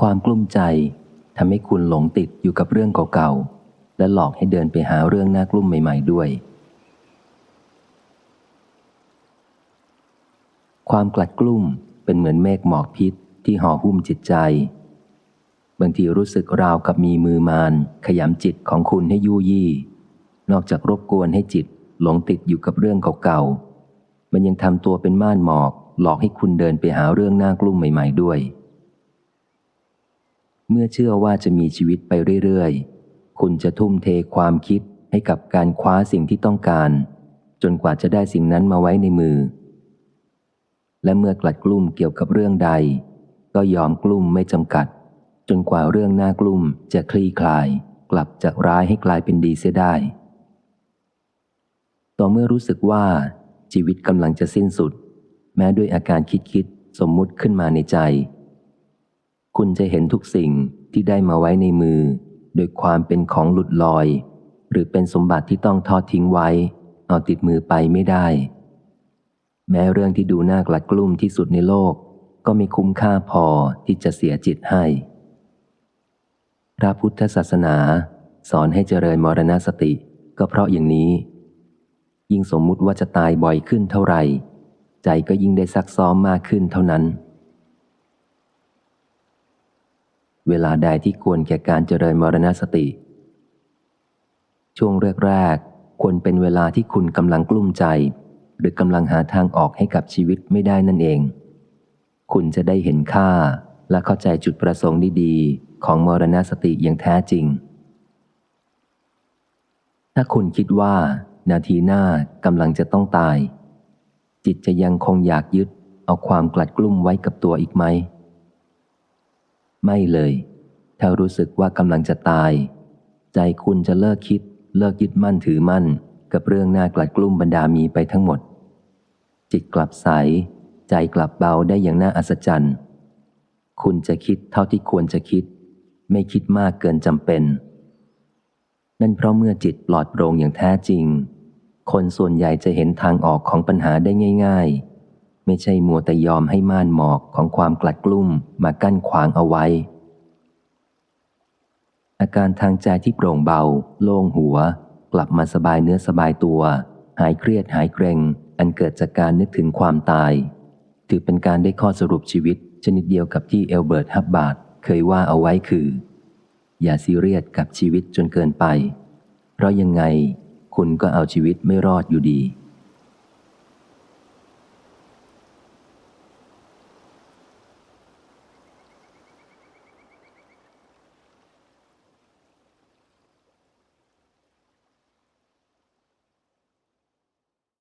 ความกลุ้มใจทำให้คุณหลงติดอยู่กับเรื่องเก่าๆ และหลอกให้เดินไปหาเรื่องน่ากลุ้มใหม่ ๆ ด้วย ความกลัดกลุ้มเป็นเหมือนเมฆหมอกพิษที่ห่อหุ้มจิตใจ บางทีรู้สึกราวกับมีมือมานขยำจิตของคุณให้ยู่ยี่ นอกจากรบกวนให้จิตหลงติดอยู่กับเรื่องเก่าๆ มันยังทำตัวเป็นม่านหมอก หลอกให้คุณเดินไปหาเรื่องน่ากลุ้มใหม่ ๆ ด้วย เมื่อเชื่อว่าจะมีชีวิตไปเรื่อยๆ คุณจะทุ่มเทความคิดให้กับการคว้าสิ่งที่ต้องการ จนกว่าจะได้สิ่งนั้นมาไว้ในมือ และเมื่อกลัดกลุ้มเกี่ยวกับเรื่องใด ก็ยอมกลุ้มไม่จำกัด จนกว่าเรื่องหน่ากลุ้มจะคลี่คลาย กลับจากร้ายให้กลายเป็นดีเสียได้ ต่อเมื่อรู้สึกว่า ชีวิตกำลังจะสิ้นสุด แม้ด้วยอาการคิดคิดสมมุติขึ้นมาในใจ คุณจะเห็นทุกสิ่งที่ได้มาไว้ในมือ โดยความเป็นของหลุดลอย หรือเป็นสมบัติที่ต้องทอดทิ้งไว้ เอาติดมือไปไม่ได้ แม้เรื่องที่ดูน่ากลัดกลุ้มที่สุดในโลก ก็ม่คุ้มค่าพอที่จะเสียจิตให้ พระพุทธศาสนาสอนให้เจริญมรณสติก็เพราะอย่างนี้ ยิ่งสมมุติว่าจะตายบ่อยขึ้นเท่าไหร่ ใจก็ยิ่งได้ซักซ้อมมากขึ้นเท่านั้น เวลาใดที่ควรแก่การเจริญมรณสติ ช่วงแรกๆควรเป็นเวลาที่คุณกำลังกลุ้มใจ หรือกำลังหาทางออกให้กับชีวิตไม่ได้นั่นเอง คุณจะได้เห็นค่าและเข้าใจจุดประสงค์ดีๆ ของมรณสติอย่างแท้จริง ถ้าคุณคิดว่า นาทีหน้ากำลังจะต้องตาย จิตจะยังคงอยากยึดเอาความกลัดกลุ้มไว้กับตัวอีกไหม ไม่เลย ถ้ารู้สึกว่ากำลังจะตาย ใจคุณจะเลิกคิด เลิกยึดมั่นถือมั่น กับเรื่องน่ากลัดกลุ้มบรรดามีไปทั้งหมด จิตกลับใส ใจกลับเบาได้อย่างน่าอัศจรรย์ คุณจะคิดเท่าที่ควรจะคิด ไม่คิดมากเกินจำเป็น นั่นเพราะเมื่อจิตปลอดโปร่งอย่างแท้จริง คนส่วนใหญ่จะเห็นทางออกของปัญหาได้ง่าย ๆ ไม่ใช่มัวแต่ยอมให้ม่านหมอกของความกลัดกลุ้มมากั้นขวางเอาไว้ อาการทางใจที่โปร่งเบา โล่งหัว กลับมาสบายเนื้อสบายตัว หายเครียดหายเกรง อันเกิดจากการนึกถึงความตาย ถือเป็นการได้ข้อสรุปชีวิต ชนิดเดียวกับที่เอลเบิร์ตฮับบาร์ดเคยว่าเอาไว้คือ อย่าซีเรียสกับชีวิตจนเกินไป เพราะยังไงคุณก็เอาชีวิตไม่รอดอยู่ดี